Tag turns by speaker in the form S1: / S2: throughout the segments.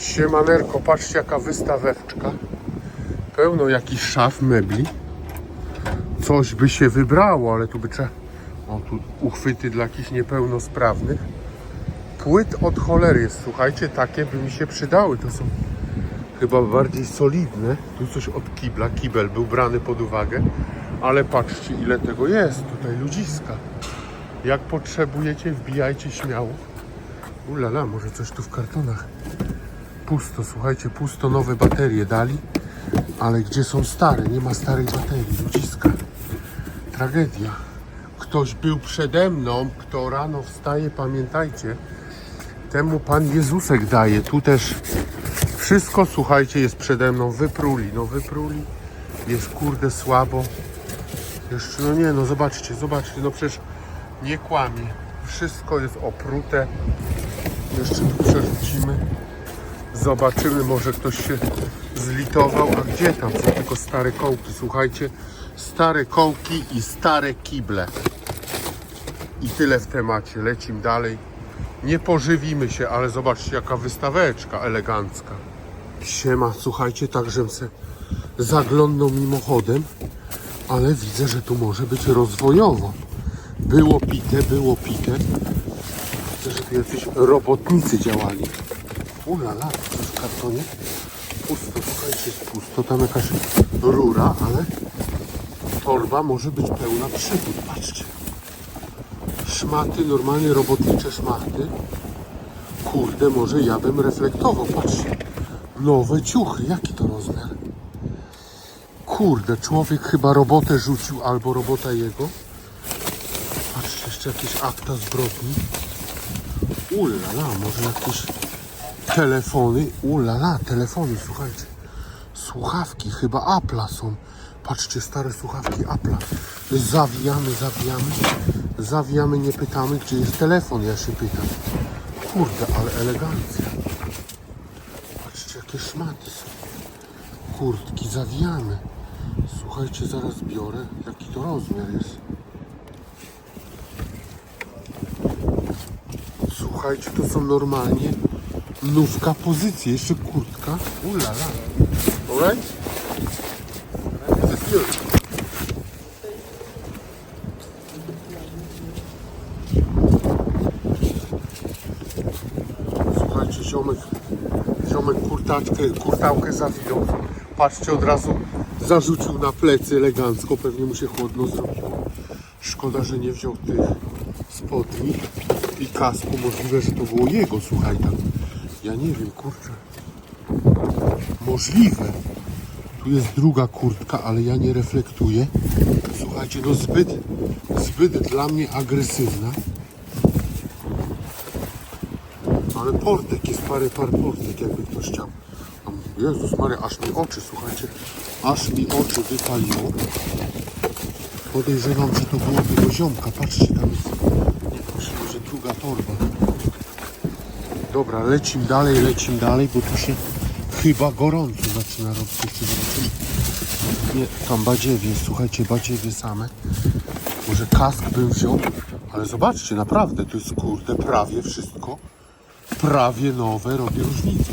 S1: Siemanerko, patrzcie jaka wystaweczka. Pełno jakichś szaf, mebli. Coś by się wybrało, ale tu by trzeba... O, tu uchwyty dla jakichś niepełnosprawnych. Płyt od cholery jest, słuchajcie, takie by mi się przydały. To są chyba bardziej solidne. Tu coś od kibla, kibel był brany pod uwagę. Ale patrzcie ile tego jest, tutaj ludziska. Jak potrzebujecie, wbijajcie śmiało. Ulala, może coś tu w kartonach. Pusto, słuchajcie, pusto, nowe baterie dali. Ale gdzie są stare? Nie ma starych baterii, ludziska. Tragedia. Ktoś był przede mną, kto rano wstaje, pamiętajcie, temu Pan Jezusek daje. Tu też wszystko, słuchajcie, jest przede mną. Wypruli, no wypruli. Jest kurde słabo. Jeszcze, no nie, no zobaczcie, zobaczcie, no przecież nie kłamie. Wszystko jest oprute. Jeszcze tu przerzucimy. Zobaczymy, może ktoś się zlitował. A gdzie tam są tylko stare kołki? Słuchajcie, stare kołki i stare kible. I tyle w temacie. Lecim dalej. Nie pożywimy się, ale zobaczcie, jaka wystaweczka elegancka. Siema, słuchajcie, także se zaglądnął mimochodem, ale widzę, że tu może być rozwojowo. Było pite, było pite. Widzę, że tu jacyś robotnicy działali. Ulala, co w kartonie? Pusto, słuchajcie, jest pusto. Tam jakaś rura, ale torba może być pełna przygód. Patrzcie. Szmaty, normalnie robotnicze szmaty. Kurde, może ja bym reflektował. Patrzcie. Nowe ciuchy. Jaki to rozmiar? Kurde, człowiek chyba robotę rzucił albo robota jego. Patrzcie, jeszcze jakieś akta zbrodni. Ulala, może jakieś telefony. Ulala, telefony, słuchajcie. Słuchawki, chyba Apple'a są. Patrzcie, stare słuchawki Apple'a. Zawijamy, zawijamy. Zawijamy, nie pytamy, gdzie jest telefon, ja się pytam. Kurde, ale elegancja. Patrzcie, jakie szmaty są. Kurtki, zawijamy. Słuchajcie, zaraz biorę. Jaki to rozmiar jest. Słuchajcie, to są normalnie nówka pozycje. Jeszcze kurtka. Ulala. Alright? Słuchajcie, ziomek, ziomek kurtaczkę, kurtałkę zawijał. Patrzcie, od razu zarzucił na plecy elegancko. Pewnie mu się chłodno zrobiło. Szkoda, że nie wziął tych spodni i kasku. Możliwe, że to było jego, słuchaj tam. Ja nie wiem, kurczę. Możliwe. Tu jest druga kurtka, ale ja nie reflektuję. Słuchajcie, no zbyt, zbyt dla mnie agresywna. Ale portek jest parę par portek, jakby ktoś chciał. Tam, Jezus Maria, aż mi oczy, słuchajcie, aż mi oczy wypaliło. Podejrzewam, że to było tego ziomka. Patrzcie, tam jest, nie proszę, że druga torba. Dobra, lecim dalej, lecim dalej, bo tu się chyba gorąco zaczyna robić. Nie, tam badziewie, słuchajcie, badziewie same. Może kask bym wziął, ale zobaczcie, naprawdę, to jest kurde prawie wszystko. Prawie nowe, robi różnicę.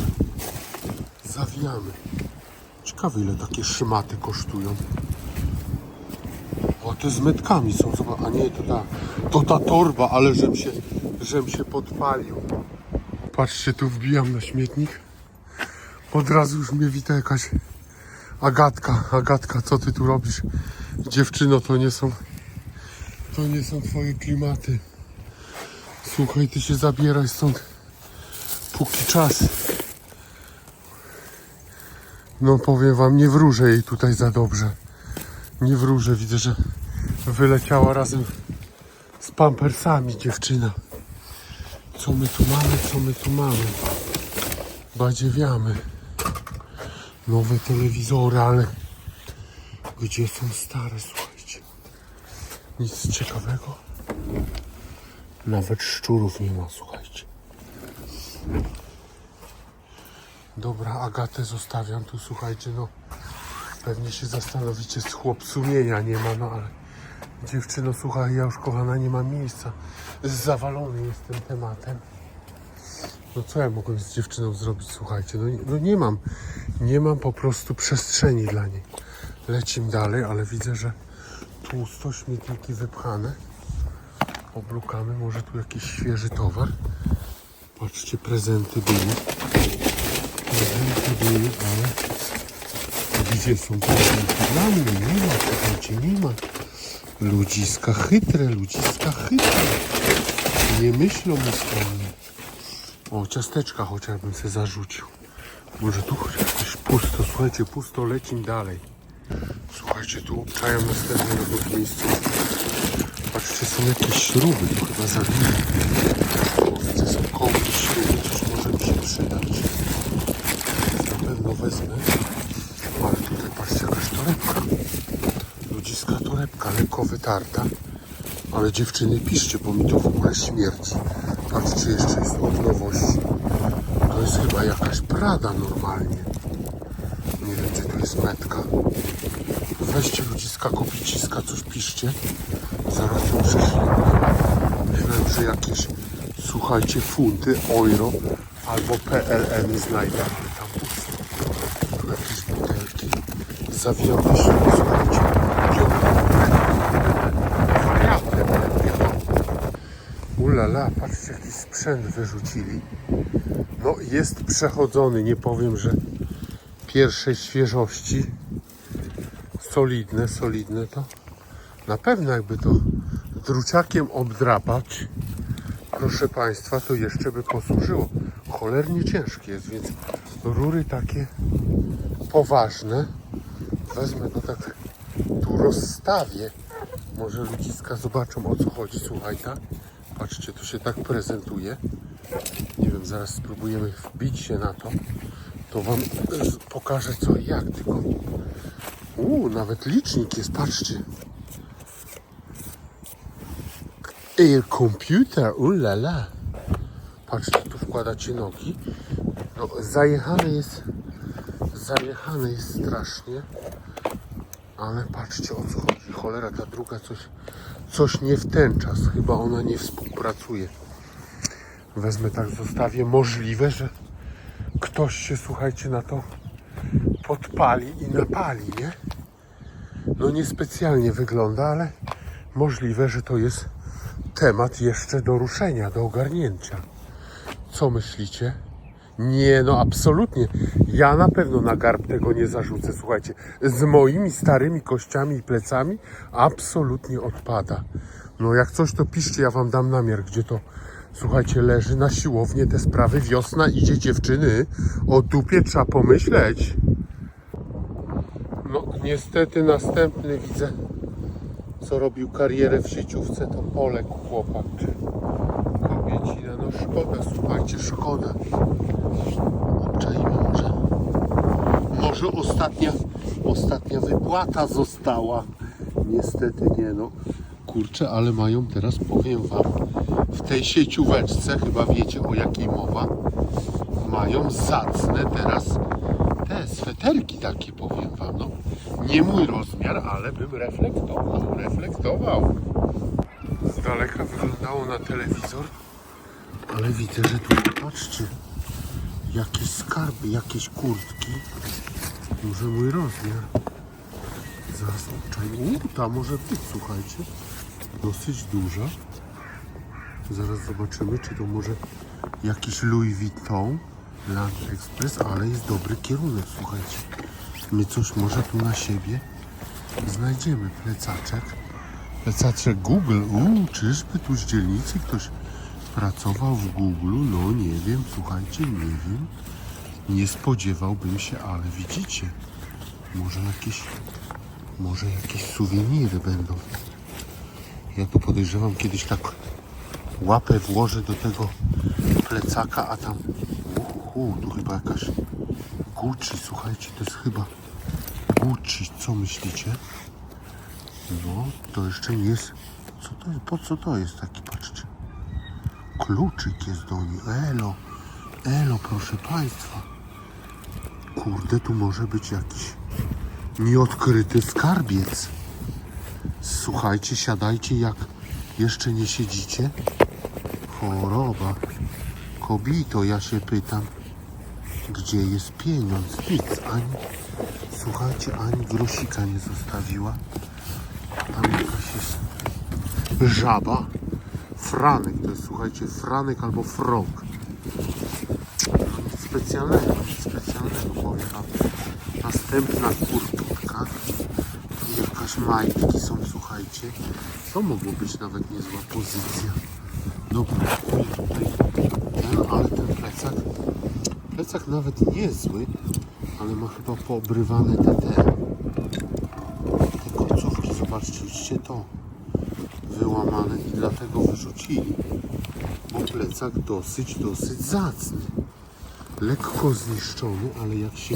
S1: Zawijamy. Ciekawe ile takie szmaty kosztują. O, te z metkami są, zobacz, a nie, to ta, to ta torba, ale żem się, żem się podpalił. Patrzcie, tu wbijam na śmietnik. Od razu już mnie wita jakaś Agatka. Agatka, co ty tu robisz? Dziewczyno, to nie są, to nie są twoje klimaty. Słuchaj, ty się zabieraj stąd, póki czas. No powiem wam, nie wróżę jej tutaj za dobrze. Nie wróżę, widzę, że wyleciała razem z pampersami dziewczyna. Co my tu mamy, co my tu mamy? Badziewiamy. Nowe telewizory, ale gdzie są stare, słuchajcie. Nic ciekawego. Nawet szczurów nie ma, słuchajcie. Dobra, Agatę zostawiam tu, słuchajcie, no. Pewnie się zastanowicie, z chłop sumienia nie ma, no ale dziewczyno, słuchaj, ja już kochana nie mam miejsca. Zawalony jestem tematem. No co ja mogłem z dziewczyną zrobić, słuchajcie, no no nie mam, nie mam po prostu przestrzeni dla niej. Lecim dalej, ale widzę, że tłusto, śmietniki wypchane. Oblukamy, może tu jakiś świeży towar. Patrzcie, prezenty były. Prezenty były, ale gdzie są prezenty dla mnie? Nie ma, słuchajcie, nie ma. Ludziska chytre, ludziska chytre. Nie myślą stronnie. O, ciasteczka chociażbym se zarzucił. Może tu chociaż coś pusto, słuchajcie, pusto, lecim dalej. Słuchajcie, tu obczają następne nowe miejsce. Patrzcie, są jakieś śruby, to chyba za duże. O, widzę, są kołki śruby, coś może mi się przydać. Na pewno wezmę. Ale tutaj patrzcie, jakaś torebka. Ludziska torebka, lekko wytarta. Ale dziewczyny, piszcie, bo mi to w ogóle śmierdzi. Patrzcie, jeszcze jest od nowości. To jest chyba jakaś Prada normalnie. Nie wiem, czy to jest metka. Weźcie ludziska, kopiciska, coś piszcie. Zaraz to prześlę. Myślałem, że jakieś, słuchajcie, funty, euro albo PLN znajdę, ale tam pusto. Tu jakieś butelki. Słuchajcie. Wariaty, Ulala, patrzcie jaki sprzęt wyrzucili. No jest przechodzony, nie powiem, że pierwszej świeżości. Solidne, solidne to. Na pewno jakby to druciakiem obdrapać, proszę Państwa, to jeszcze by posłużyło. Cholernie ciężkie jest, więc rury takie poważne. Wezmę to tak tu rozstawię. Może ludziska zobaczą o co chodzi, słuchaj, tak? Patrzcie, to się tak prezentuje. Nie wiem, zaraz spróbujemy wbić się na to. To Wam pokażę co i jak, tylko... Uuu, nawet licznik jest, patrzcie. Air computer, ulala. Patrzcie, tu wkładacie nogi. No, zajechane jest, zajechane jest strasznie. Ale patrzcie o co chodzi. Cholera, ta druga coś, coś nie w ten czas. Chyba ona nie współpracuje. Wezmę tak, zostawię. Możliwe, że ktoś się, słuchajcie, na to podpali i napali, nie? No niespecjalnie wygląda, ale możliwe, że to jest temat jeszcze do ruszenia, do ogarnięcia. Co myślicie? Nie, no absolutnie. Ja na pewno na garb tego nie zarzucę. Słuchajcie, z moimi starymi kościami i plecami absolutnie odpada. No jak coś to piszcie, ja wam dam namiar, gdzie to, słuchajcie, leży na siłownię te sprawy. Wiosna idzie, dziewczyny. O dupie trzeba pomyśleć. No niestety następny widzę, co robił karierę w sieciówce, to poległ chłopak. Czy kobiecina, no szkoda, słuchajcie, szkoda. Obczajmy może. Może ostatnia, ostatnia wypłata została. Niestety nie no. Kurczę, ale mają teraz, powiem wam, w tej siecióweczce, chyba wiecie o jakiej mowa, mają zacne teraz te sweterki takie, powiem wam, no. Nie mój rozmiar, ale bym reflektował, reflektował. Z daleka wyglądało na telewizor, ale widzę, że tu, patrzcie, jakieś skarby, jakieś kurtki. Może mój rozmiar. Zaraz obczajmy. Uuu, ta może być, słuchajcie. Dosyć duża. Zaraz zobaczymy, czy to może jakiś Louis Vuitton Land Express, ale jest dobry kierunek, słuchajcie. My coś może tu na siebie znajdziemy. Plecaczek. Plecaczek Google. Uuu, czyżby tu z dzielnicy ktoś pracował w Google? No nie wiem, słuchajcie, nie wiem. Nie spodziewałbym się, ale widzicie, może jakieś, może jakieś suweniry będą. Ja tu podejrzewam kiedyś tak łapę włożę do tego plecaka, a tam uhu, tu chyba jakaś Gucci, słuchajcie, to jest chyba Gucci, co myślicie? No, to jeszcze nie jest, co to jest, po co to jest taki, patrzcie. Kluczyk jest do niej, elo, elo, proszę Państwa. Kurde, tu może być jakiś nieodkryty skarbiec. Słuchajcie, siadajcie jak jeszcze nie siedzicie. Choroba. Kobito, ja się pytam, gdzie jest pieniądz? Nic, ani, słuchajcie, ani grosika nie zostawiła. Tam jakaś jest żaba. Franek, to jest, słuchajcie, franek albo frog. Nic specjalnego, nic specjalnego, powiem wam. Następna kurtka. Tu jakaś majtki są, słuchajcie. To mogło być nawet niezła pozycja. Dobra, tutaj ten, ale ten plecak, plecak nawet niezły, ale ma chyba poobrywane te, te, te końcówki. Zobaczcie, widzicie to wyłamane i dlatego wyrzucili. Bo plecak dosyć, dosyć zacny. Lekko zniszczony, ale jak się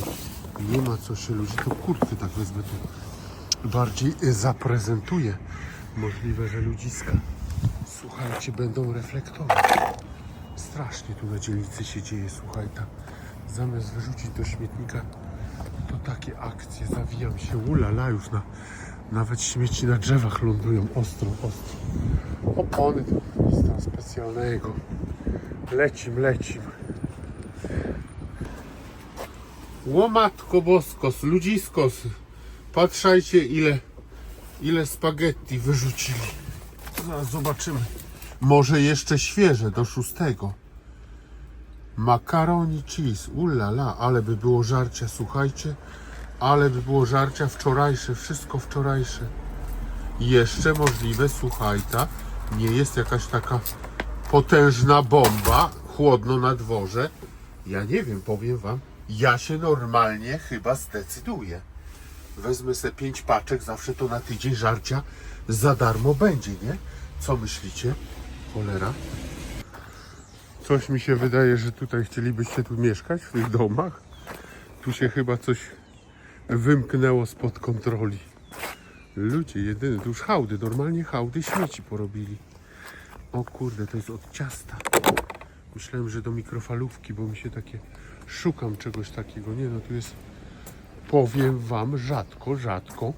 S1: nie ma co się ludzi, to kurtkę tak wezmę tu bardziej zaprezentuję. Możliwe, że ludziska, słuchajcie, będą reflektować. Strasznie tu na dzielnicy się dzieje, słuchaj, tam zamiast wyrzucić do śmietnika, to takie akcje, zawijam się, ulala, już na, nawet śmieci na drzewach lądują ostro, ostro. Opony to nic tam specjalnego. Lecim, lecim. Łomatko boskos, ludziskos. Patrzajcie ile, ile spaghetti wyrzucili. Zaraz zobaczymy. Może jeszcze świeże do szóstego. Makaroni cheese, ulala, ale by było żarcia, słuchajcie. Ale by było żarcia wczorajsze, wszystko wczorajsze. Jeszcze możliwe, słuchajta, nie jest jakaś taka potężna bomba, chłodno na dworze. Ja nie wiem, powiem wam, ja się normalnie chyba zdecyduję. Wezmę sobie pięć paczek, zawsze to na tydzień żarcia za darmo będzie, nie? Co myślicie? Cholera. Coś mi się wydaje, że tutaj chcielibyście tu mieszkać, w tych domach. Tu się chyba coś wymknęło spod kontroli. Ludzie, jedyny, tu już hałdy, normalnie hałdy śmieci porobili. O kurde, to jest od ciasta. Myślałem, że do mikrofalówki, bo mi się takie... Szukam czegoś takiego. Nie no, tu jest... Powiem wam, rzadko, rzadko.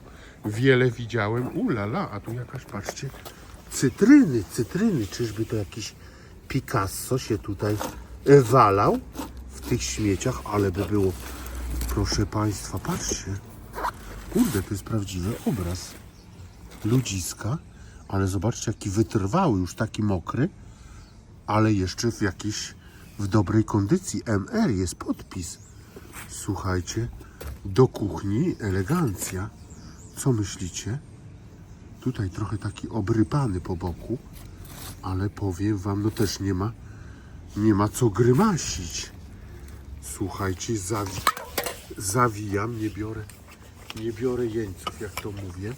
S1: Wiele widziałem. Ulala, a tu jakaś, patrzcie, cytryny, cytryny. Czyżby to jakiś Picasso się tutaj e, walał w tych śmieciach, ale by było... Proszę Państwa, patrzcie. Kurde, to jest prawdziwy obraz. Ludziska, ale zobaczcie, jaki wytrwały, już taki mokry, ale jeszcze w jakiejś, w dobrej kondycji. MR jest podpis. Słuchajcie, do kuchni elegancja. Co myślicie? Tutaj trochę taki obrypany po boku, ale powiem wam, no też nie ma, nie ma co grymasić. Słuchajcie, zawi zawijam, nie biorę, nie biorę jeńców, jak to mówię.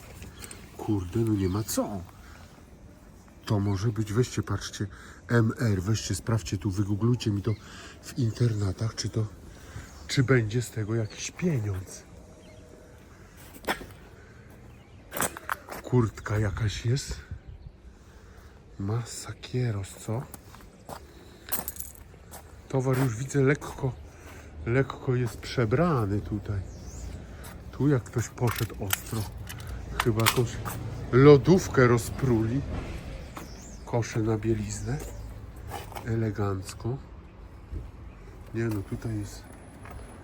S1: Kurde, no nie ma co. To może być, weźcie, patrzcie, MR, weźcie, sprawdźcie tu, wygooglujcie mi to w internatach, czy to, czy będzie z tego jakiś pieniądz. Kurtka jakaś jest. Masakieros, co? Towar już widzę lekko, lekko jest przebrany tutaj. Tu jak ktoś poszedł ostro. Chyba jakąś lodówkę rozpruli. Kosze na bieliznę. Elegancko. Nie no, tutaj jest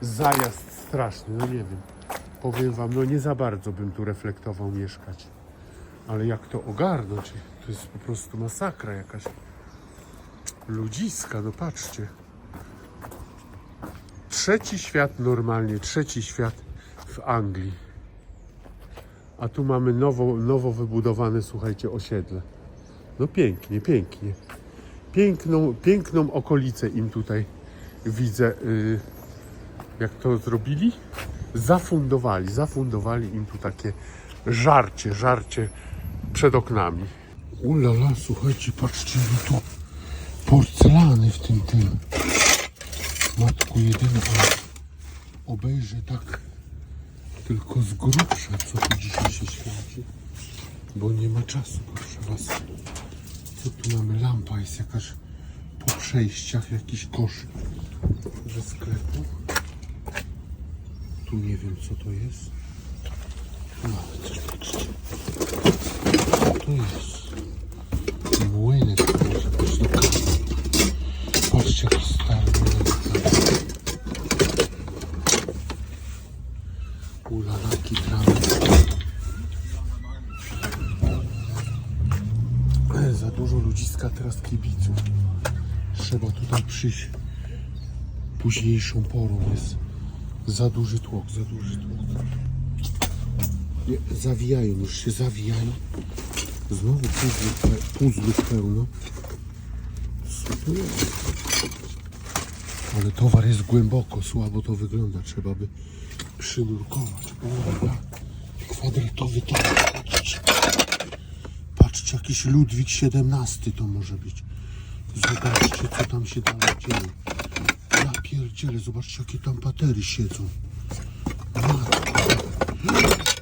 S1: zajazd straszny, no nie wiem. Powiem wam, no nie za bardzo bym tu reflektował mieszkać. Ale jak to ogarnąć? To jest po prostu masakra jakaś. Ludziska, no patrzcie. Trzeci świat normalnie, trzeci świat w Anglii. A tu mamy nowo, nowo wybudowane, słuchajcie, osiedle. No pięknie, pięknie. Piękną, piękną okolicę im tutaj widzę, y, jak to zrobili. Zafundowali, zafundowali im tu takie żarcie, żarcie przed oknami. Ulala, słuchajcie, patrzcie, no tu porcelany w tym tym. Matku jedyna, ale obejrzę tak tylko z grubsza, co tu dzisiaj się święci. Bo nie ma czasu, proszę was. Co tu mamy? Lampa jest jakaś po przejściach, jakiś kosz ze sklepu. Tu nie wiem co to jest. Mamy coś, patrzcie. Co to jest? Młynek, może być do kawy. Patrzcie, jaki Ulalaki trawy. E, Za dużo ludziska teraz kibiców. Przyjść późniejszą porą. Jest za duży tłok, za duży tłok. Zawijają, już się zawijają. Znowu puzlów, pe- puzlów pełno. Ale towar jest głęboko, słabo to wygląda. Trzeba by przynurkować. Ja. Kwadratowy towar. Patrzcie, jakiś Ludwik XVII to może być. Zobaczcie, co tam się dalej dzieje. Ja pierdzielę, zobaczcie, jakie tam patery siedzą.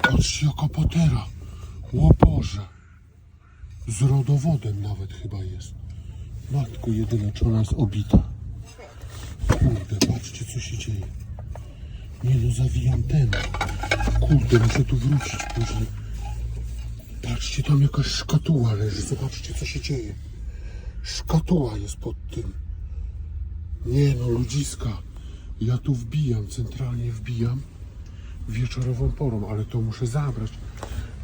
S1: Patrzcie, jaka patera. O Boże. Z rodowodem nawet chyba jest. Matko jedyna, czy ona jest obita. Kurde, patrzcie, co się dzieje. Nie no, zawijam ten. Kurde, muszę tu wrócić później. Patrzcie, tam jakaś szkatuła leży. Zobaczcie, co się dzieje. Szkatuła jest pod tym. Nie no, ludziska. Ja tu wbijam, centralnie wbijam wieczorową porą, ale to muszę zabrać,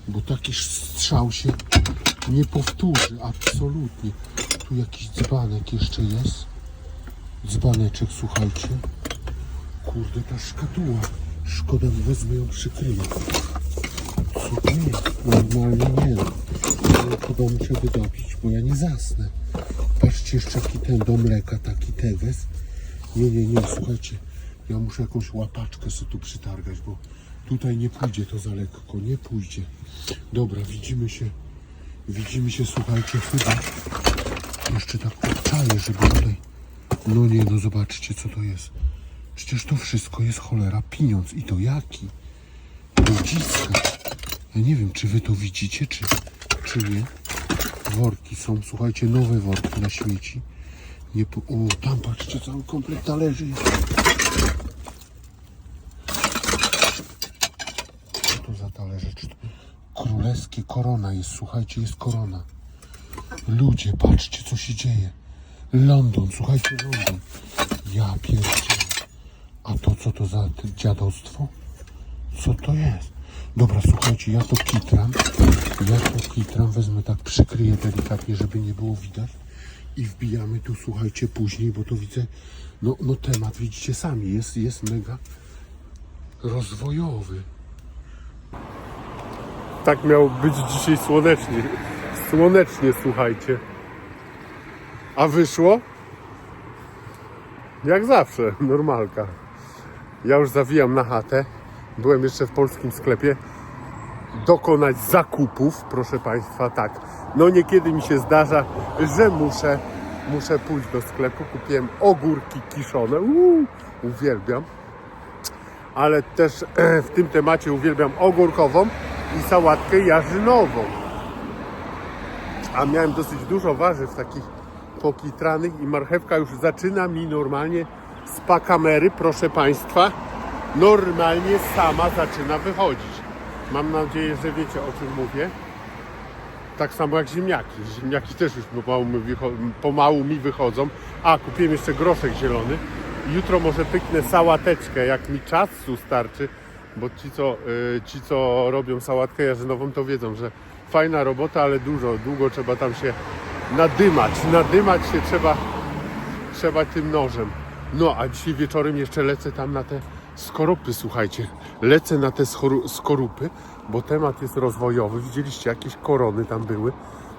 S1: bo taki strzał się nie powtórzy, absolutnie. Tu jakiś dzbanek jeszcze jest. Dzbaneczek, słuchajcie. Kurde, ta szkatuła. Szkoda, wezmę ją przykryję. To jest? Normalnie nie. Chyba muszę wydobić, bo ja nie zasnę. Patrzcie, jeszcze jaki ten do mleka, taki teges. Nie, nie, nie, słuchajcie. Ja muszę jakąś łapaczkę sobie tu przytargać, bo tutaj nie pójdzie to za lekko, nie pójdzie. Dobra, widzimy się. Widzimy się, słuchajcie, chyba. Jeszcze tak obczaję, żeby tutaj... No nie, no zobaczcie, co to jest. Przecież to wszystko jest cholera pieniądz. I to jaki? Ludziska. Ja nie wiem, czy wy to widzicie, czy, czy nie. Worki są, słuchajcie, nowe worki na śmieci. Nie po... O, tam patrzcie, cały komplet talerzy jest. Co to za talerze? Czy to... Królewskie korona jest, słuchajcie, jest korona. Ludzie, patrzcie, co się dzieje. London, słuchajcie, London. Ja pierdzielę. A to co to za dziadostwo? Co to jest? Dobra, słuchajcie, ja to kitram. Ja to kitram, wezmę tak, przykryję delikatnie, żeby nie było widać. I wbijamy tu, słuchajcie, później, bo to widzę, no, no temat, widzicie sami, jest, jest mega rozwojowy. Tak miało być dzisiaj słonecznie. Słonecznie, słuchajcie. A wyszło? Jak zawsze, normalka. Ja już zawijam na chatę. Byłem jeszcze w polskim sklepie. Dokonać zakupów, proszę Państwa, tak. No niekiedy mi się zdarza, że muszę, muszę pójść do sklepu. Kupiłem ogórki kiszone. Uwielbiam. Ale też e, w tym temacie uwielbiam ogórkową i sałatkę jarzynową. A miałem dosyć dużo warzyw takich pokitranych i marchewka już zaczyna mi normalnie z pakamery, proszę Państwa, normalnie sama zaczyna wychodzić. Mam nadzieję, że wiecie o czym mówię. Tak samo jak ziemniaki. Ziemniaki też już pomału mi, pomału mi wychodzą. A, kupiłem jeszcze groszek zielony. Jutro może pyknę sałateczkę, jak mi czasu starczy, bo ci co, y, ci, co robią sałatkę jarzynową, to wiedzą, że fajna robota, ale dużo, długo trzeba tam się nadymać. Nadymać się trzeba, trzeba tym nożem. No, a dzisiaj wieczorem jeszcze lecę tam na te skorupy, słuchajcie. Lecę na te skorupy, bo temat jest rozwojowy. Widzieliście, jakieś korony tam były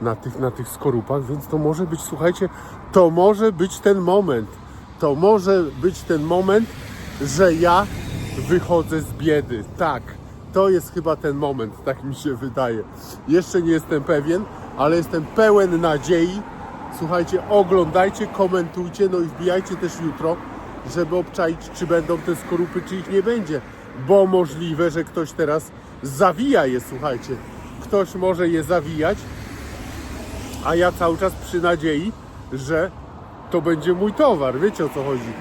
S1: na tych, na tych skorupach, więc to może być, słuchajcie, to może być ten moment. To może być ten moment, że ja wychodzę z biedy. Tak, to jest chyba ten moment, tak mi się wydaje. Jeszcze nie jestem pewien, ale jestem pełen nadziei. Słuchajcie, oglądajcie, komentujcie, no i wbijajcie też jutro, żeby obczaić, czy będą te skorupy, czy ich nie będzie. Bo możliwe, że ktoś teraz zawija je, słuchajcie. Ktoś może je zawijać, a ja cały czas przy nadziei, że to będzie mój towar. Wiecie o co chodzi?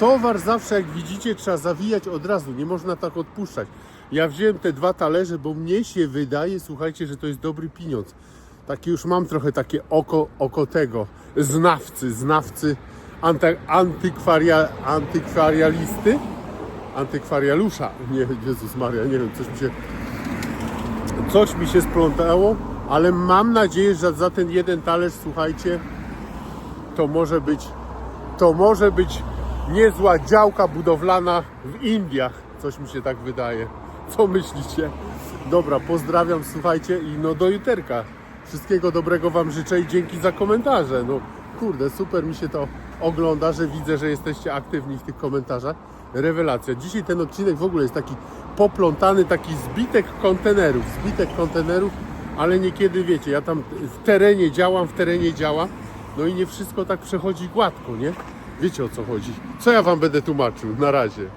S1: Towar zawsze, jak widzicie, trzeba zawijać od razu. Nie można tak odpuszczać. Ja wziąłem te dwa talerze, bo mnie się wydaje, słuchajcie, że to jest dobry pieniądz. Taki już mam trochę takie oko, oko tego, znawcy, znawcy antykwaria, antykwarialisty. antykwarialusza. Nie, Jezus Maria, nie wiem, coś mi się coś mi się splątało, ale mam nadzieję, że za ten jeden talerz, słuchajcie, to może być to może być niezła działka budowlana w Indiach. Coś mi się tak wydaje. Co myślicie? Dobra, pozdrawiam, słuchajcie i no do juterka. Wszystkiego dobrego Wam życzę i dzięki za komentarze. No kurde, super mi się to ogląda, że widzę, że jesteście aktywni w tych komentarzach. Rewelacja. Dzisiaj ten odcinek w ogóle jest taki poplątany, taki zbitek kontenerów, zbitek kontenerów, ale niekiedy wiecie, ja tam w terenie działam, w terenie działa, no i nie wszystko tak przechodzi gładko, nie? Wiecie o co chodzi. Co ja Wam będę tłumaczył? Na razie.